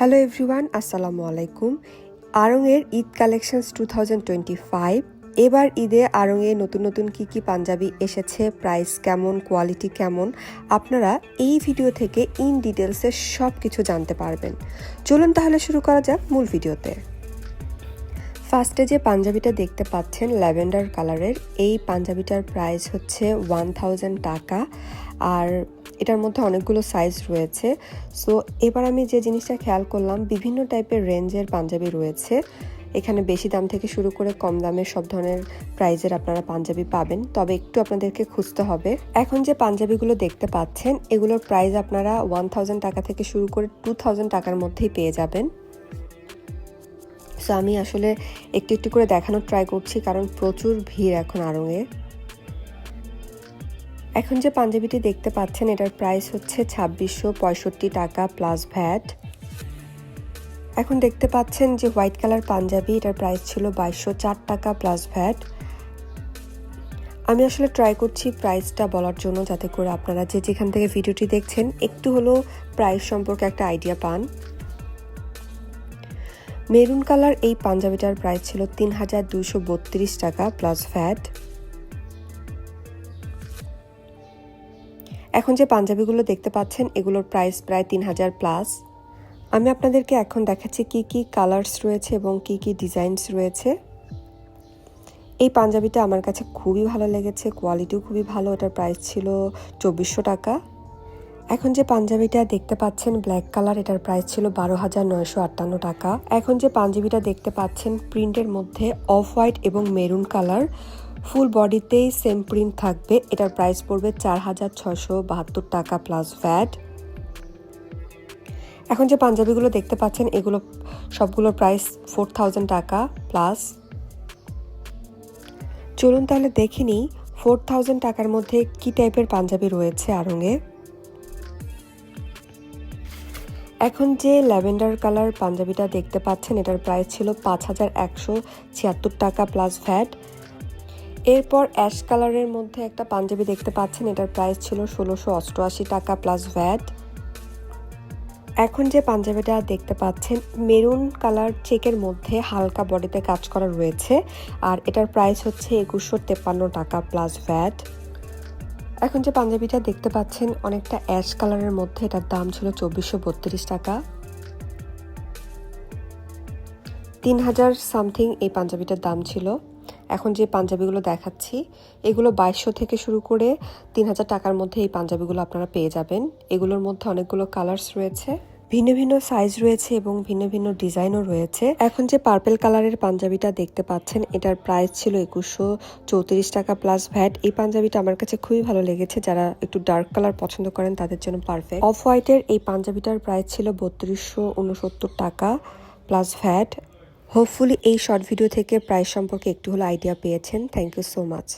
Hello everyone আসসালামু আলাইকুম আড়ংয়ের Eid collections two thousand twenty five এবার ঈদে আরঙে নতুন নতুন কি কি পাঞ্জাবি এসেছে প্রাইস কেমন কোয়ালিটি কেমন, আপনারা এই ভিডিও থেকে ইন ডিটেলসে সব কিছু জানতে পারবেন। চলুন তাহলে শুরু করা যাক মূল ভিডিওতে ফার্স্টে যে পাঞ্জাবিটা দেখতে পাচ্ছেন, ল্যাভেন্ডার কালারের, এই পাঞ্জাবিটার প্রাইস হচ্ছে ওয়ান থাউজেন্ড টাকা। আর এটার মধ্যে অনেকগুলো সাইজ রয়েছে। সো এবার আমি যে জিনিসটা খেয়াল করলাম, বিভিন্ন টাইপের রেঞ্জের পাঞ্জাবি রয়েছে। এখানে বেশি দাম থেকে শুরু করে কম দামের সব ধরনের প্রাইজের আপনারা পাঞ্জাবি পাবেন। তবে একটু আপনাদেরকে খুঁজতে হবে। এখন যে পাঞ্জাবিগুলো দেখতে পাচ্ছেন, এগুলোর প্রাইস আপনারা ওয়ান টাকা থেকে শুরু করে টু থাউজেন্ড টাকার মধ্যেই পেয়ে যাবেন। সো আমি আসলে একটু একটু করে দেখানোর ট্রাই করছি, কারণ প্রচুর ভিড় এখন আড়ঙে এখন যে পাঞ্জাবিটি দেখতে পাচ্ছেন, এটার প্রাইস হচ্ছে ছাব্বিশশো পঁয়ষট্টি টাকা প্লাস ভ্যাট এখন দেখতে পাচ্ছেন যে হোয়াইট কালার পাঞ্জাবি, এটার প্রাইস ছিল বাইশশো চার টাকা প্লাস ভ্যাট আমি আসলে ট্রাই করছি প্রাইসটা বলার জন্য, যাতে করে আপনারা যে যেখান থেকে ভিডিওটি দেখছেন, একটু হলেও প্রাইস সম্পর্কে একটা আইডিয়া পান। মেরুন কালার এই পাঞ্জাবিটার প্রাইস ছিল তিন হাজার দুশো বত্রিশ টাকা প্লাস ফ্যাট এখন যে পাঞ্জাবিগুলো দেখতে পাচ্ছেন, এগুলোর প্রাইস প্রায় তিন হাজার প্লাস আমি আপনাদেরকে এখন দেখাচ্ছি কি কি কালার্স রয়েছে এবং কি কি ডিজাইনস রয়েছে। এই পাঞ্জাবিটা আমার কাছে খুবই ভালো লেগেছে কোয়ালিটিও খুবই ভালো, এটার প্রাইস ছিল চব্বিশশো টাকা। এখন যে পাঞ্জাবিটা দেখতে পাচ্ছেন ব্ল্যাক কালার এটার প্রাইস ছিল বারো হাজার নয়শো আটান্ন টাকা। এখন যে পাঞ্জাবিটা দেখতে পাচ্ছেন প্রিন্টের মধ্যে অফ হোয়াইট এবং মেরুন কালার ফুল বডিতেই সেম প্রিন্ট থাকবে। এটার প্রাইস পড়বে চার হাজার ছশো বাহাত্তর টাকা প্লাস ভ্যাট এখন যে পাঞ্জাবিগুলো দেখতে পাচ্ছেন, এগুলো সবগুলোর প্রাইস ফোর থাউজেন্ড টাকা প্লাস চলুন তাহলে দেখে নিই ফোর থাউজেন্ড টাকার মধ্যে কি টাইপের পাঞ্জাবি রয়েছে আরঙে এখন যে ল্যাভেন্ডার কালার পাঞ্জাবিটা দেখতে পাচ্ছেন, এটার প্রাইস ছিল পাঁচ হাজার একশো ছিয়াত্তর টাকা প্লাস ভ্যাট এরপর অ্যাশ কালারের মধ্যে একটা পাঞ্জাবি দেখতে পাচ্ছেন, এটার প্রাইস ছিল ষোলোশো অষ্টআশি টাকা প্লাস ভ্যাট এখন যে পাঞ্জাবিটা দেখতে পাচ্ছেন, মেরুন কালার চেকের মধ্যে হালকা বডিতে কাজ করা রয়েছে, আর এটার প্রাইস হচ্ছে একুশশো তেপ্পান্ন টাকা প্লাস ভ্যাট এখন যে পাঞ্জাবিটা দেখতে পাচ্ছেন, অনেকটা অ্যাশ কালারের মধ্যে, এটার দাম ছিল চব্বিশশো বত্রিশ টাকা। তিন হাজার সামথিং এই পাঞ্জাবিটার দাম ছিল। এখন যে পাঞ্জাবিগুলো দেখাচ্ছি, এগুলো বাইশশো থেকে শুরু করে তিন হাজার টাকার মধ্যে এই পাঞ্জাবিগুলো আপনারা পেয়ে যাবেন। এগুলোর মধ্যে অনেকগুলো কালার্স রয়েছে। ভিন্ন ভিন্ন সাইজ রয়েছে এবং ভিন্ন ভিন্ন ডিজাইনও রয়েছে। এখন যে পার্পেল কালারের পাঞ্জাবিটা দেখতে পাচ্ছেন, এটার প্রাইস ছিল একুশশো চৌত্রিশ টাকা প্লাস ভ্যাট এই পাঞ্জাবিটা আমার কাছে খুবই ভালো লেগেছে। যারা একটু ডার্ক কালার পছন্দ করেন, তাদের জন্য পারফেক্ট অফ হোয়াইটের এই পাঞ্জাবিটার প্রাইস ছিল বত্রিশশো উনসত্তর টাকা প্লাস ভ্যাট হোপফুলি এই শর্ট ভিডিও থেকে প্রাইস সম্পর্কে একটু হলো আইডিয়া পেয়েছেন। Thank you so much